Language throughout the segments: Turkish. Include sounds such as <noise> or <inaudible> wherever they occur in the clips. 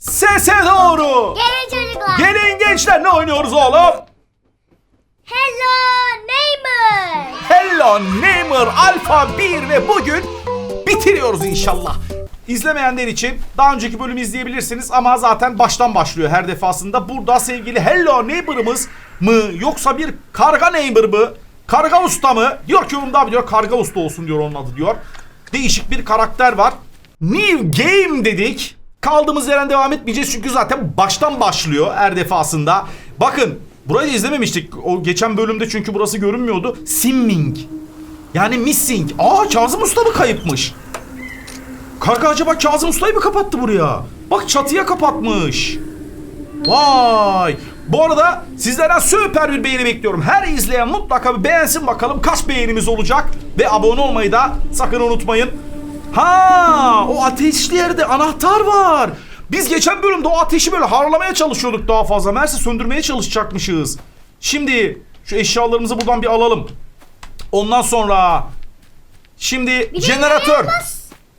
Sese doğru. Gelin çocuklar. Gelin gençler ne oynuyoruz oğlum? Hello neighbor. Hello Neighbor Alpha 1 ve bugün bitiriyoruz inşallah. İzlemeyenler için daha önceki bölümü izleyebilirsiniz ama zaten baştan başlıyor her defasında. Burada sevgili Hello Neighbor'ımız mı yoksa bir karga neighbor mı? Karga usta mı? Diyor ki yorumda diyor karga usta olsun diyor onun adı diyor. Değişik bir karakter var. New Game dedik. Kaldığımız yerden devam etmeyeceğiz çünkü zaten baştan başlıyor her defasında. Bakın burayı izlememiştik. O geçen bölümde çünkü burası görünmüyordu. Simming. Yani missing. Aa Kazım Usta mı kayıpmış? Karga acaba Kazım Usta'yı mı kapattı buraya? Bak çatıya kapatmış. Vay. Bu arada sizlerden süper bir beğeni bekliyorum. Her izleyen mutlaka bir beğensin bakalım kaç beğenimiz olacak. Ve abone olmayı da sakın unutmayın. Ha, o ateşli yerde anahtar var. Biz geçen bölümde o ateşi böyle harlamaya çalışıyorduk daha fazla. Meğerse söndürmeye çalışacakmışız. Şimdi şu eşyalarımızı buradan bir alalım. Ondan sonra şimdi jeneratör.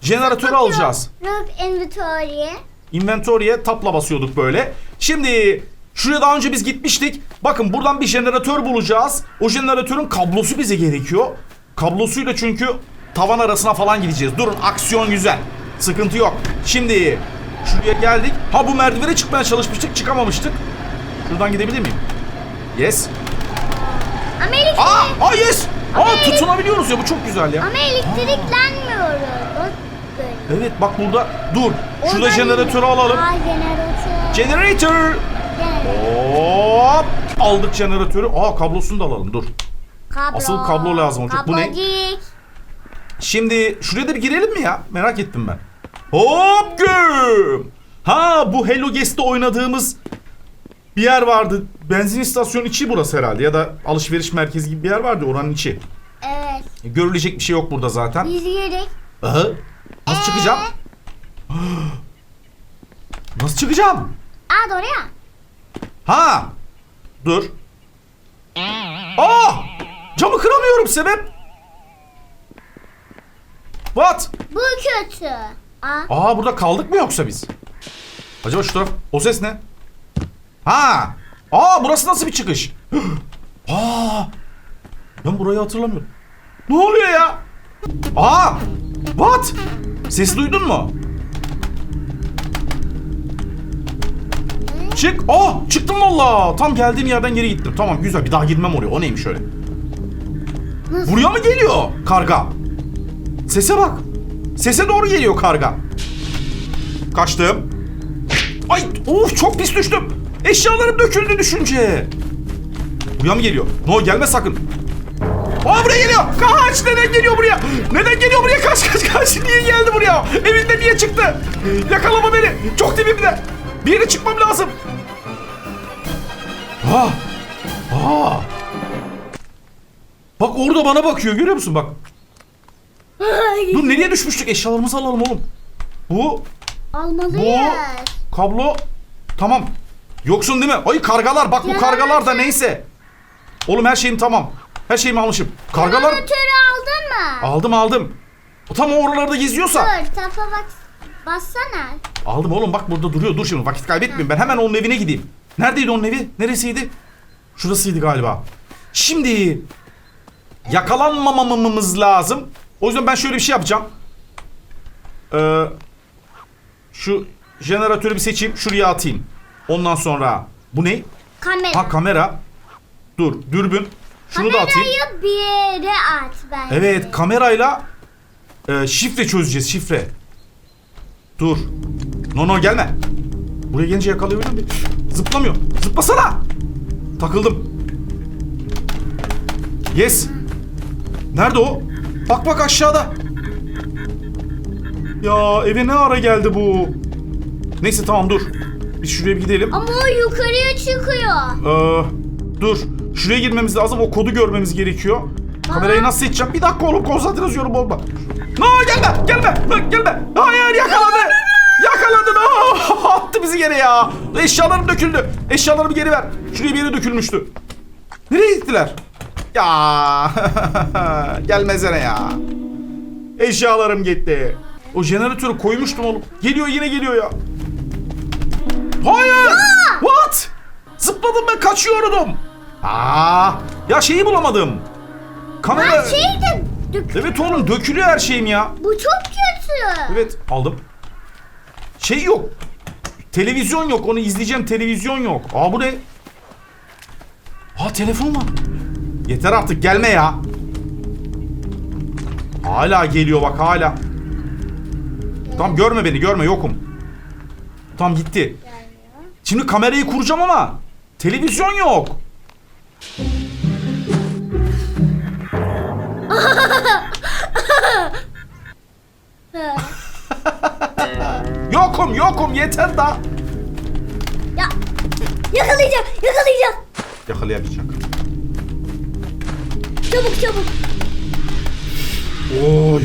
Jeneratörü alacağız. Rook inventory. Inventory'e tapla basıyorduk böyle. Şimdi şuraya daha önce biz gitmiştik. Bakın buradan bir jeneratör bulacağız. O jeneratörün kablosu bize gerekiyor. Kablosuyla çünkü tavan arasına falan gideceğiz. Durun aksiyon güzel. Sıkıntı yok. Şimdi şuraya geldik. Ha bu merdivene çıkmaya çalışmıştık çıkamamıştık. Şuradan gidebilir miyim? Yes. Elektrik, Aa, aa yes. Ama Aa tutunabiliyoruz ya bu çok güzel ya. ama elektriklenmiyoruz. Evet bak burada dur. Şurada Oradan jeneratörü alalım. Aa jeneratör. Generator. Hop! Aldık jeneratörü. Aa kablosunu da alalım dur. Kablo. Asıl kablo lazım olacak. Bu ne? Şimdi şuraya da bir girelim mi ya? Merak ettim ben. Hop güm! Ha bu Hello Guest'te oynadığımız bir yer vardı. Benzin istasyonu içi burası herhalde ya da alışveriş merkezi gibi bir yer vardı oranın içi. Evet. Görülecek bir şey yok burada zaten. Yürek. Aha. Nasıl çıkacağım? <gasps> Nasıl çıkacağım? Aa doğru ya. Ha! Dur. Aa! Camı kıramıyorum sebep. What? Bu kötü. Aa. Aa burada kaldık mı yoksa biz? Acaba şu taraf o ses ne? Ha! Aa burası nasıl bir çıkış? <gasps> Aa! Ben burayı hatırlamıyorum. Ne oluyor ya? Aa! What? Ses duydun mu? Çık. Aa! Çıktım valla. Tam geldiğim yerden geri gittim. Tamam güzel. Bir daha girmem oraya. O neymiş öyle? Buraya mı geliyor karga? Sese bak. Sese doğru geliyor karga. Kaçtım. Ay of çok pis düştüm. Eşyalarım döküldü düşünce. Buraya mı geliyor? No gelme sakın. Aa buraya geliyor. Kaç neden geliyor buraya? Neden geliyor buraya? Kaç kaç kaç. Niye geldi buraya? Evinde niye çıktı? Yakalama beni. Çok dibimde. Bir yere çıkmam lazım. Aa. Aa. Bak orada bana bakıyor görüyor musun bak. Dur nereye düşmüştük eşyalarımızı alalım oğlum. Bu Almalıyız. kablo tamam. Yoksun değil mi? Ay kargalar bak bu kargalar da neyse. Oğlum her şeyim tamam. Her şeyimi almışım. Kargalar Jeneratörü aldın mı? aldım aldım. O tam o oralarda geziyorsa. Dur tarafa bak. Bassana. Aldım oğlum bak burada duruyor. Dur şimdi vakit kaybetmeyeyim. Ben hemen onun evine gideyim. Neredeydi onun evi? Neresiydi? Şurasıydı galiba. Şimdi yakalanmamamamız lazım. O yüzden ben şöyle bir şey yapacağım. Ee, şu jeneratörü bir seçeyim. Şuraya atayım. Ondan sonra bu ne? Kamera. Ha kamera. Dur dürbün. Şunu da atayım. Kamerayı bir yere at bence. Evet kamerayla e, şifre çözeceğiz şifre. Dur. No no gelme. Buraya gelince yakalayabiliyor muyum? Zıplamıyor. Zıplasana. Takıldım. Yes. Nerede o? Bak bak aşağıda. Ya eve ne ara geldi bu? Neyse tamam dur. Biz şuraya bir gidelim. Ama o yukarıya çıkıyor. Ee, dur. Şuraya girmemiz lazım. O kodu görmemiz gerekiyor. Kamerayı nasıl seçeceğim? Bir dakika oğlum konsantrasyon olma. No gelme gelme no, gelme. Hayır yakaladı. Yakaladı no. <laughs> Attı bizi geri ya. Eşyalarım döküldü. Eşyalarımı geri ver. Şuraya bir yere dökülmüştü. Nereye gittiler? Ya <laughs> gelmezene ya. Eşyalarım gitti. O jeneratörü koymuştum oğlum. Geliyor yine geliyor ya. zıpladım ben kaçıyordum. Aa, ya şeyi bulamadım. Kamera... Lan şey de Evet oğlum dökülüyor her şeyim ya. Bu çok kötü. Evet aldım. Şey yok. Televizyon yok onu izleyeceğim televizyon yok. Aa bu ne? Aa telefon var. Yeter artık gelme ya. Hala geliyor bak hala. Tamam görme beni görme yokum. Tamam gitti. Şimdi kamerayı kuracağım ama televizyon yok. <laughs> Yokum yokum yeter da. Ya yakalayacağım yakalayacağım. Yakalayamayacak. Çabuk çabuk. Oy.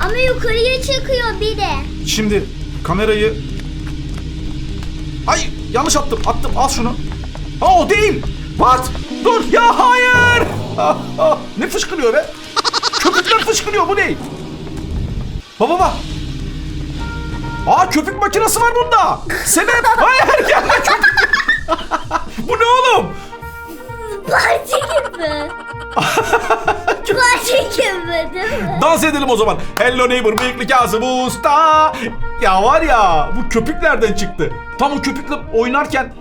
Ama yukarıya çıkıyor bir de. Şimdi kamerayı... Ay yanlış attım attım al şunu. Aa o değil. What? Dur ya hayır. <laughs> Ne fışkırıyor be? Köpükler fışkırıyor bu ne? Baba baba. Aa köpük makinesi var bunda. Sebep? Hayır gelme köpük. <laughs> bu ne oğlum? Parti gibi. <laughs> Değil mi? Dans edelim o zaman. Hello neighbor bıyıklı Kazım Usta. Ya var ya bu köpük nereden çıktı? Tam o köpükle oynarken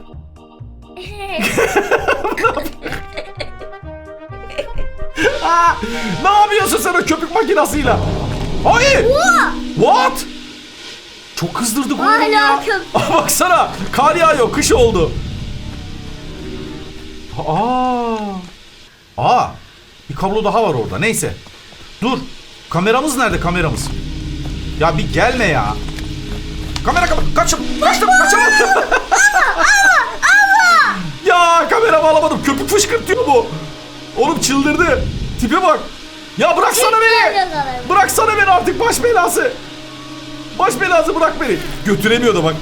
Aa, <laughs> ne yapıyorsun sen o köpük makinasıyla? Hayır. What? Çok kızdırdık onu ya. <laughs> Aa, baksana kar yağıyor kış oldu. Aa. Aa. Bir kablo daha var orada. Neyse. Dur. Kameramız nerede kameramız? Ya bir gelme ya. Kamera kamera. Kaçım. Kaçtım. Kaçamadım. Ya kameramı alamadım. Köpük fışkırtıyor bu. Oğlum çıldırdı. Tipe bak. Ya bıraksana beni. Bıraksana beni artık baş belası. Baş belası bırak beni. Götüremiyor da bak.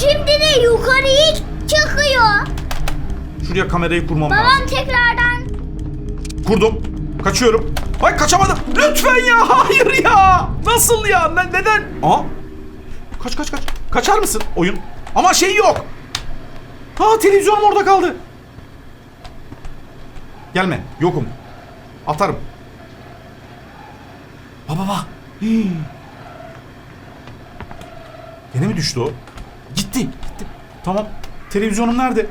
Şimdi de yukarıya çıkıyor. Şuraya kamerayı kurmam lazım. Babam tekrardan Kurdum. Kaçıyorum. Ay kaçamadım. Lütfen ya. <laughs> Hayır ya. Nasıl ya? Ne, neden? Aa. Kaç kaç kaç. Kaçar mısın oyun? Ama şey yok. Ha televizyonum orada kaldı. Gelme. Yokum. Atarım. Baba baba. Hii. <gasps> Gene mi düştü o? Gitti. Gitti. Tamam. Televizyonum nerede?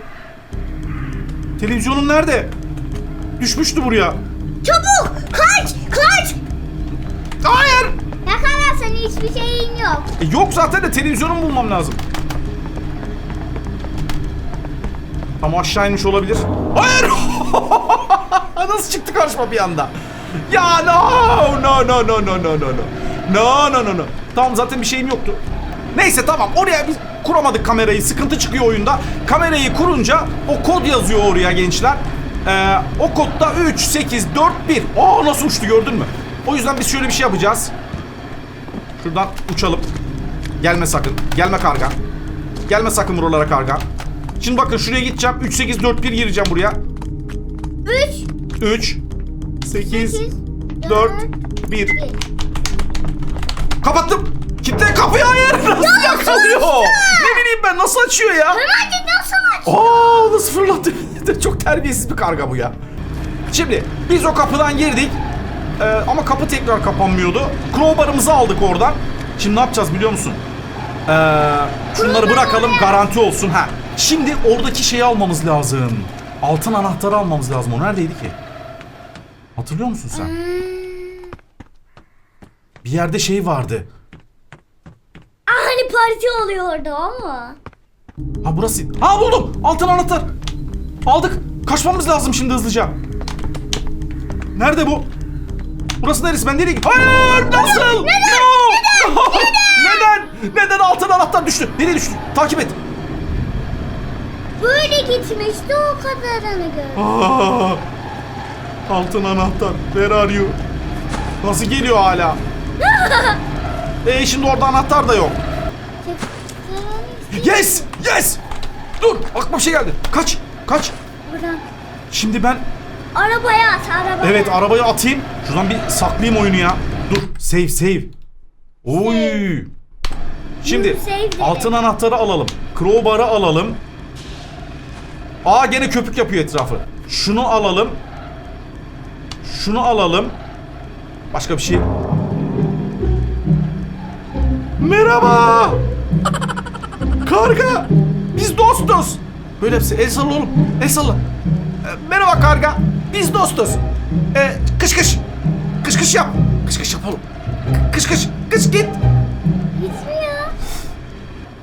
Televizyonun nerede? Düşmüştü buraya. Çabuk! Kaç! Kaç! Hayır! Yakalarsan hiçbir şeyin yok. E yok zaten de televizyonumu bulmam lazım. Ama aşağı inmiş olabilir. Hayır! <laughs> Nasıl çıktı karşıma bir anda? Ya no! No no no no no no no. No no no no. Tamam zaten bir şeyim yoktu. Neyse tamam oraya biz kuramadık kamerayı. Sıkıntı çıkıyor oyunda. Kamerayı kurunca o kod yazıyor oraya gençler. Ee, o kodda 3, 8, 4, 1. Aa nasıl uçtu gördün mü? O yüzden biz şöyle bir şey yapacağız. Şuradan uçalım. Gelme sakın. Gelme karga. Gelme sakın buralara karga. Şimdi bakın şuraya gideceğim. 3, 8, 4, 1 gireceğim buraya. 3 3, 8, 8 4, 1. Kapattım. Kitle kapıyı hayır. Nasıl yakalıyor? Ne bileyim ben nasıl açıyor ya? Hadi nasıl aç? Aa nasıl fırlattı? <laughs> Çok terbiyesiz bir karga bu ya. Şimdi biz o kapıdan girdik. Ee, ama kapı tekrar kapanmıyordu. Crowbar'ımızı aldık oradan. Şimdi ne yapacağız biliyor musun? Ee, şunları bırakalım garanti olsun. Ha. Şimdi oradaki şeyi almamız lazım. Altın anahtarı almamız lazım. O neredeydi ki? Hatırlıyor musun sen? Bir yerde şey vardı. Hani parti oluyordu ama. Ha burası. Ha buldum. Altın anahtar. Aldık. Kaçmamız lazım şimdi hızlıca. Nerede bu? Burası neresi? Ben nereye gidiyorum? Hayır! Nasıl? Neden? No! <laughs> Neden? Neden? altın anahtar düştü? Nereye düştü? Takip et. Böyle gitmişti o kadarını gör. Aa, altın anahtar. Where are you? Nasıl geliyor hala? <laughs> e şimdi orada anahtar da yok. Yes! Yes! Dur! Aklıma bir şey geldi. Kaç! Kaç! Buradan. Şimdi ben Arabaya at arabaya. Evet arabayı atayım. Şuradan bir saklayayım oyunu ya. Dur save save. Oy. Şimdi Save dedi. altın anahtarı alalım. Crowbar'ı alalım. Aa gene köpük yapıyor etrafı. Şunu alalım. Şunu alalım. Başka bir şey. Merhaba. Karga. Biz dostuz. Böyle hepsi. El salla oğlum. El salla. E, merhaba karga. Biz dostuz. E, kış kış. Kış kış yap. Kış kış yap oğlum. Kış kış. Kış git. Gitmiyor.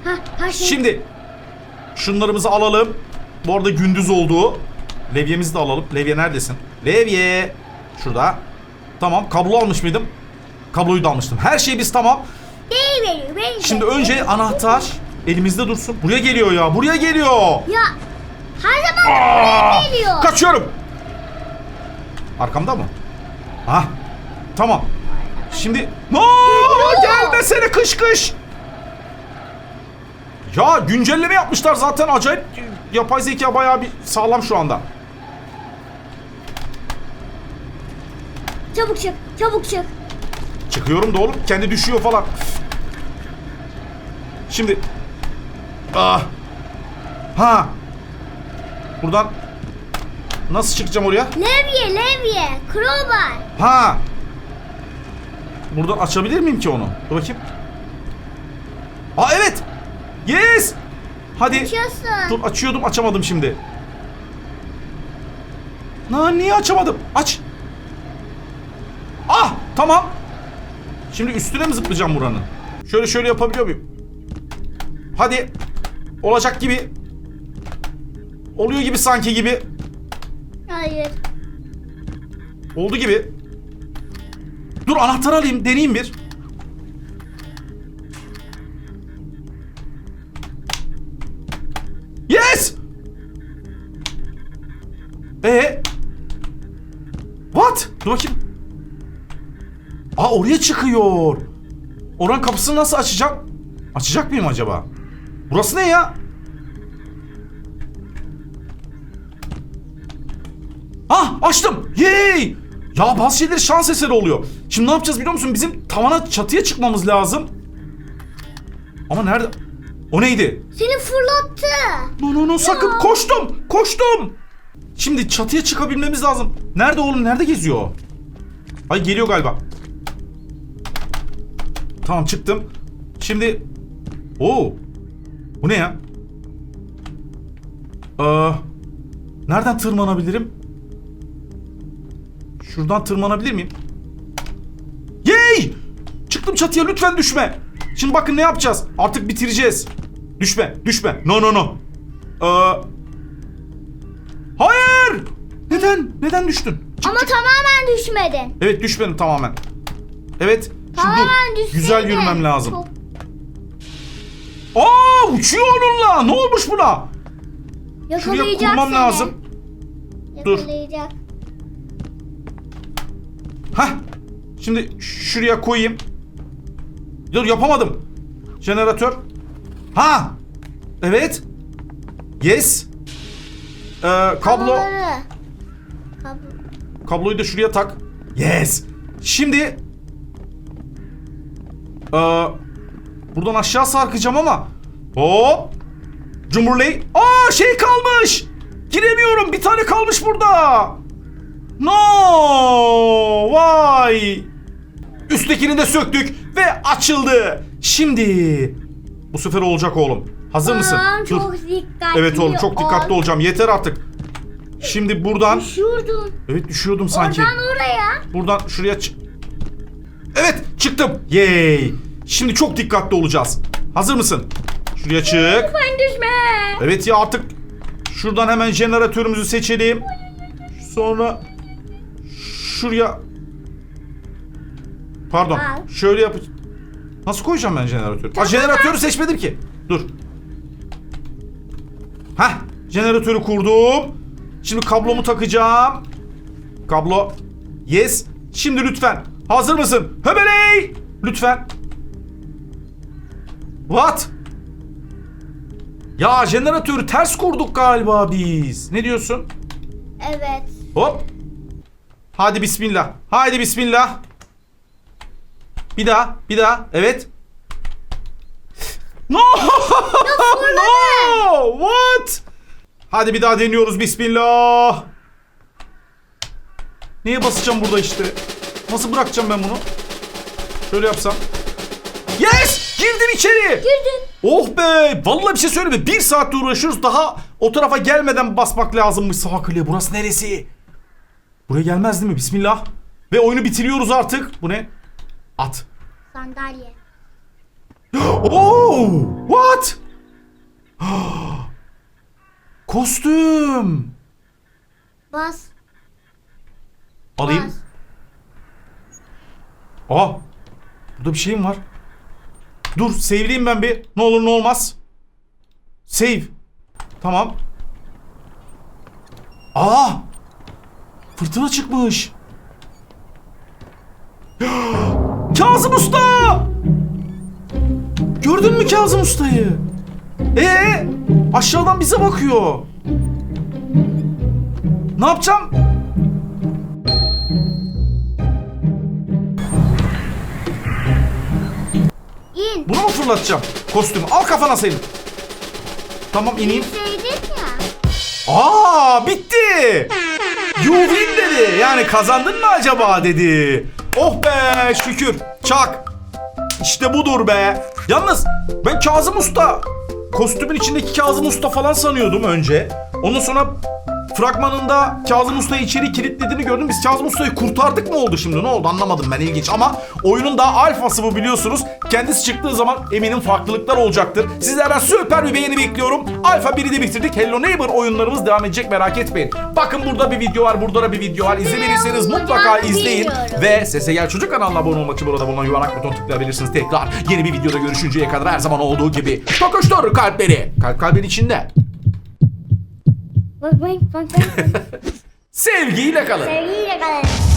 Ha, şey. Şimdi şunlarımızı alalım. Bu arada gündüz oldu. Levyemizi de alalım. Levye neredesin? Levye. Şurada. Tamam. Kablo almış mıydım? Kabloyu da almıştım. Her şey biz tamam. Veriyor. Değil Şimdi önce anahtar elimizde dursun. Buraya geliyor ya. Buraya geliyor. Ya her zaman Aa! buraya geliyor. Kaçıyorum. Arkamda mı? Ha. Tamam. Şimdi no gelmesene kış kış. Ya güncelleme yapmışlar zaten acayip yapay zeka bayağı bir sağlam şu anda. Çabuk çık. Çabuk çık. Çıkıyorum da oğlum kendi düşüyor falan. Şimdi ah. Ha. Buradan nasıl çıkacağım oraya? Levye levye. Crowbar. Ha. Buradan açabilir miyim ki onu? Dur bakayım. Aa evet. Yes. Hadi. Açıyorsun. Dur açıyordum açamadım şimdi. Na niye açamadım? Aç. Ah tamam. Şimdi üstüne mi zıplayacağım buranın? Şöyle şöyle yapabiliyor muyum? Hadi. Olacak gibi. Oluyor gibi sanki gibi. Hayır. Oldu gibi. Dur anahtarı alayım deneyeyim bir. Yes! Ee? What? Dur bakayım. Aa oraya çıkıyor. Oranın kapısını nasıl açacağım? Açacak mıyım acaba? Burası ne ya? Ah açtım. Yay! Ya bazı şeyler şans eseri oluyor. Şimdi ne yapacağız biliyor musun? Bizim tavana çatıya çıkmamız lazım. Ama nerede? O neydi? Seni fırlattı. No no no sakın Ya. koştum. Koştum. Şimdi çatıya çıkabilmemiz lazım. Nerede oğlum? Nerede geziyor? o? Ay geliyor galiba. Tamam çıktım. Şimdi Oo. Bu ne ya? Ee, nereden tırmanabilirim? Şuradan tırmanabilir miyim? Yay! Çıktım çatıya lütfen düşme. Şimdi bakın ne yapacağız? Artık bitireceğiz. Düşme, düşme. No no no. Ee, hayır! Neden? Neden düştün? Çık, Ama çık. tamamen düşmedin. Evet düşmedim tamamen. Evet. Şimdi Tamamen dur. düşseydin. Güzel yürümem lazım. Çok- Aa uçuyor onunla. Ne olmuş buna? Şuraya Yakalayacak kurmam seni. lazım. Dur. Yakalayacak. Hah. Şimdi şuraya koyayım. Dur yapamadım. Jeneratör. Ha. Evet. Yes. Ee, kablo. Kabloları. Kablo. Kabloyu da şuraya tak. Yes. Şimdi ee, buradan aşağı sarkacağım ama hop Cumhurley. Aa şey kalmış. Giremiyorum. Bir tane kalmış burada. No! Vay! Üsttekini de söktük ve açıldı. Şimdi bu sefer olacak oğlum. Hazır mısın? Aa, Dur. çok dikkatli Evet oğlum çok dikkatli ol. olacağım. Yeter artık. Şimdi buradan Düşürdün. Evet düşüyordum sanki. Oradan oraya. Buradan şuraya çık. Evet çıktım. Yay. Şimdi çok dikkatli olacağız. Hazır mısın? Şuraya çık. Lütfen düşme. Evet ya artık şuradan hemen jeneratörümüzü seçelim. Sonra şuraya Pardon. Al. Şöyle yap. Nasıl koyacağım ben jeneratörü? Ha jeneratörü seçmedim ki. Dur. Hah, jeneratörü kurdum. Şimdi kablomu takacağım. Kablo. Yes. Şimdi lütfen. Hazır mısın? Höbeley! Lütfen. What? Ya jeneratörü ters kurduk galiba biz. Ne diyorsun? Evet. Hop. Hadi bismillah. Haydi bismillah. Bir daha, bir daha. Evet. No! <laughs> no! What? Hadi bir daha deniyoruz bismillah. Neye basacağım burada işte? Nasıl bırakacağım ben bunu? Şöyle yapsam. Yes! Girdim içeri. Girdin. Oh be! Vallahi bir şey söyleyeyim mi? Bir saatte uğraşıyoruz. Daha o tarafa gelmeden basmak lazımmış sağ kliğe. Burası neresi? Buraya gelmez değil mi? Bismillah. Ve oyunu bitiriyoruz artık. Bu ne? At. Sandalye. <gasps> Oh! What? <gasps> Kostüm. Bas. Alayım. Bas. Aa! Burada bir şeyim var. Dur save'leyeyim ben bir. Ne olur ne olmaz. Save. Tamam. Aa! Fırtına çıkmış. <gasps> Kazım Usta! Gördün mü Kazım Usta'yı? Ee, aşağıdan bize bakıyor. Ne yapacağım? Fırlatacağım? Kostümü. Al kafana senin. Tamam ineyim. Bilseydik ya. Aa bitti. You win dedi. Yani kazandın mı acaba dedi. Oh be şükür. Çak. İşte budur be. Yalnız ben Kazım Usta kostümün içindeki Kazım Usta falan sanıyordum önce. Ondan sonra fragmanında Kazım Usta'yı içeri kilitlediğini gördüm. Biz Kazım Usta'yı kurtardık mı oldu şimdi? Ne oldu anlamadım ben ilginç. Ama oyunun daha alfası bu biliyorsunuz. Kendisi çıktığı zaman eminim farklılıklar olacaktır. Sizlerden süper bir beğeni bekliyorum. Alfa 1'i de bitirdik. Hello Neighbor oyunlarımız devam edecek merak etmeyin. Bakın burada bir video var, burada da bir video var. İzlemediyseniz mutlaka izleyin. Ve Sese Gel Çocuk kanalına abone olmak için burada bulunan yuvarlak buton tıklayabilirsiniz tekrar. Yeni bir videoda görüşünceye kadar her zaman olduğu gibi. Tokuştur kalpleri. Kalp kalbin içinde. Bak bak bak bak. Sevgiyle kalın. Sevgiyle kalın.